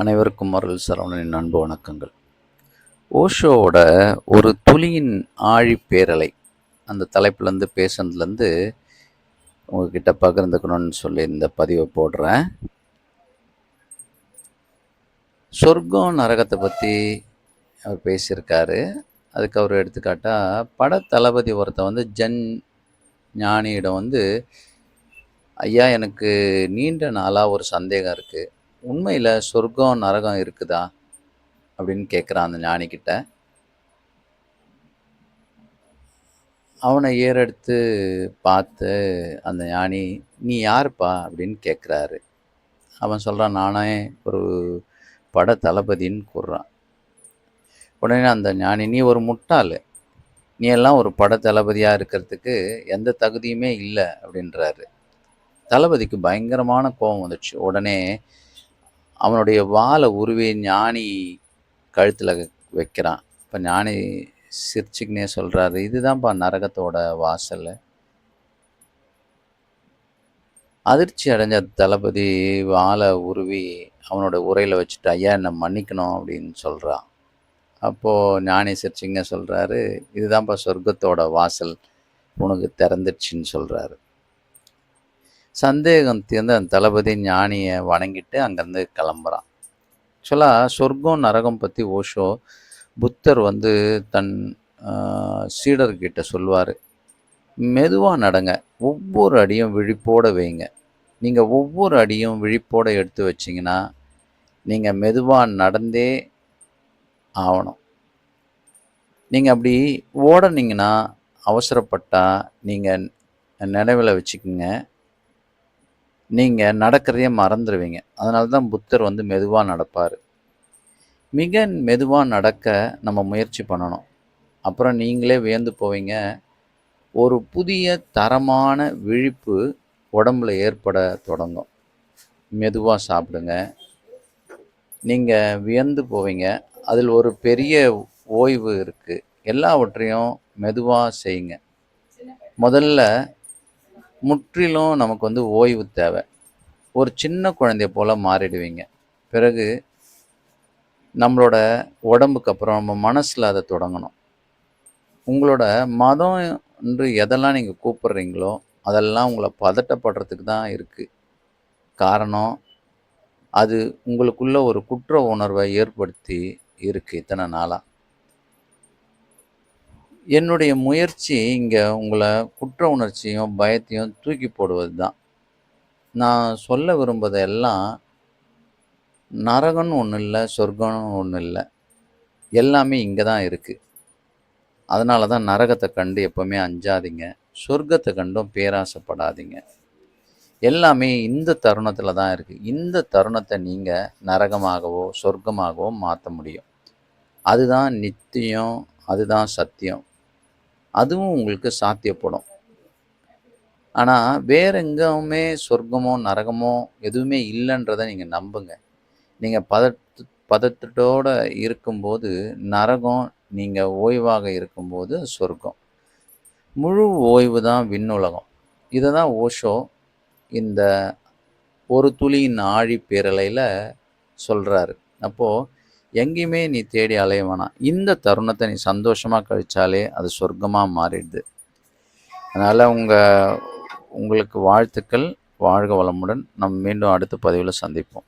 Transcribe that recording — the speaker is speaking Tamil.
அனைவருக்கும் அருள் சரவணனின் அன்பு வணக்கங்கள். ஓஷோவோட ஒரு துளியின் ஆழி பேரலை அந்த தலைப்புலேருந்து பேசுனதுலேருந்து உங்ககிட்ட பகிர்ந்துக்கணும்னு சொல்லி இந்த பதிவை போடுறேன். சொர்க்கம் நரகத்தை பற்றி அவர் பேசியிருக்காரு. அதுக்கு அவர் எடுத்துக்காட்டால் பட தளபதி ஒருத்தன் வந்து ஜன் ஞானியிடம் வந்து ஐயா எனக்கு நீண்ட நாளாக ஒரு சந்தேகம் இருக்குது உண்மையில் சொர்க்கம் நரகம் இருக்குதா? அப்படின்னு கேட்குறான் அந்த ஞானிக்கிட்ட அவனை ஏறெடுத்து பார்த்து அந்த ஞானி நீ யாருப்பா? அப்படின்னு கேட்குறாரு அவன் சொல்கிறான் நானே ஒரு பட தளபதின்னு கூறுறான். உடனே அந்த ஞானி நீ ஒரு முட்டாள். நீ எல்லாம் ஒரு பட தளபதியாக இருக்கிறதுக்கு எந்த தகுதியுமே இல்லை. அப்படின்றாரு. தளபதிக்கு பயங்கரமான கோபம் வந்துச்சு. உடனே அவனுடைய வாழை உருவி ஞானி கழுத்தில் வைக்கிறான். இப்போ ஞானி சிரிச்சுக்கினே சொல்கிறாரு இதுதான்ப்பா நரகத்தோட வாசல். அதிர்ச்சி அடைஞ்ச தளபதி வாழை உருவி அவனோட உரையில் வச்சுட்டு ஐயா என்னை மன்னிக்கணும் அப்படின்னு சொல்கிறான் அப்போது ஞானி சிரிச்சிங்க சொல்கிறாரு இதுதான்ப்பா சொர்க்கத்தோட வாசல் உனக்கு திறந்துடுச்சின்னு சொல்கிறாரு சந்தேகம் தீர்ந்து அந்த தளபதி ஞானியை வணங்கிட்டு அங்கேருந்து கிளம்புறான். ஆக்சுவலாக சொர்க்கம் நரகம் பற்றி ஓஷோ புத்தர் வந்து தன் சீடர்கிட்ட சொல்வார் மெதுவாக நடங்க ஒவ்வொரு அடியும் விழிப்போட வைங்க. நீங்கள் ஒவ்வொரு அடியும் விழிப்போட எடுத்து வச்சிங்கன்னா நீங்கள் மெதுவாக நடந்தே ஆகணும் நீங்கள் அப்படி ஓடனீங்கன்னா அவசரப்பட்டால் நீங்கள் நினைவில் வச்சுக்கோங்க. நீங்கள் நடக்கிறதையே மறந்துடுவீங்க அதனால தான் புத்தர் வந்து மெதுவாக நடப்பார். மிக மெதுவாக நடக்க நம்ம முயற்சி பண்ணணும். அப்புறம் நீங்களே வியந்து போவீங்க. ஒரு புதிய தரமான விழிப்பு உடம்புல ஏற்பட தொடங்கும். மெதுவாக சாப்பிடுங்க. நீங்கள் வியந்து போவீங்க. அதில் ஒரு பெரிய ஓய்வு இருக்குது எல்லாவற்றையும் மெதுவாக செய்யுங்க. முதல்ல முற்றிலும் நமக்கு வந்து ஓய்வு தேவை. ஒரு சின்ன குழந்தைய போல் மாறிடுவீங்க. பிறகு நம்மளோட உடம்புக்கு அப்புறம் நம்ம மனசில் அதை தொடங்கணும். உங்களோட மதம் என்று எதெல்லாம் நீங்கள் கூப்பிட்றீங்களோ அதெல்லாம் உங்களை பதட்டப்படுறதுக்கு தான் இருக்குது காரணம் அது உங்களுக்குள்ள ஒரு குற்ற உணர்வை ஏற்படுத்தி இருக்குது இத்தனை நாளாக என்னுடைய முயற்சி இங்கே உங்களை குற்ற உணர்ச்சியும் பயத்தையும் தூக்கி போடுவது தான் நான் சொல்ல விரும்புவதெல்லாம் நரகம்னு ஒன்றும் இல்லை சொர்க்கம்னு ஒன்றும் இல்லை. எல்லாமே இங்கே தான் இருக்குது அதனால தான் நரகத்தை கண்டு எப்போவுமே அஞ்சாதீங்க. சொர்க்கத்தை கண்டும் பேராசைப்படாதீங்க. எல்லாமே இந்த தருணத்தில் தான் இருக்குது இந்த தருணத்தை நீங்கள் நரகமாகவோ சொர்க்கமாகவோ மாற்ற முடியும். அதுதான் நித்தியம் அதுதான் சத்தியம். அதுவும் உங்களுக்கு சாத்தியப்படும். ஆனால் வேற எங்கேயுமே சொர்க்கமோ நரகமோ எதுவுமே இல்லைன்றதை நீங்கள் நம்புங்க. நீங்கள் பதத்து பதட்டத்தோடு இருக்கும்போது நரகம் நீங்கள் ஓய்வாக இருக்கும்போது சொர்க்கம். முழு ஓய்வு தான் விண்ணுலகம். இதை தான் ஓஷோ இந்த ஒரு துளியின் ஆழி பேரலையில் சொல்கிறாரு அப்போது எங்கேயுமே நீ தேடி அலைய வேணாம். இந்த தருணத்தை நீ சந்தோஷமாக கழிச்சாலே அது சொர்க்கமாக மாறிடுது. அதனால் உங்கள் உங்களுக்கு வாழ்த்துக்கள். வாழ்க வளமுடன். நம்ம மீண்டும் அடுத்த பதிவில் சந்திப்போம்.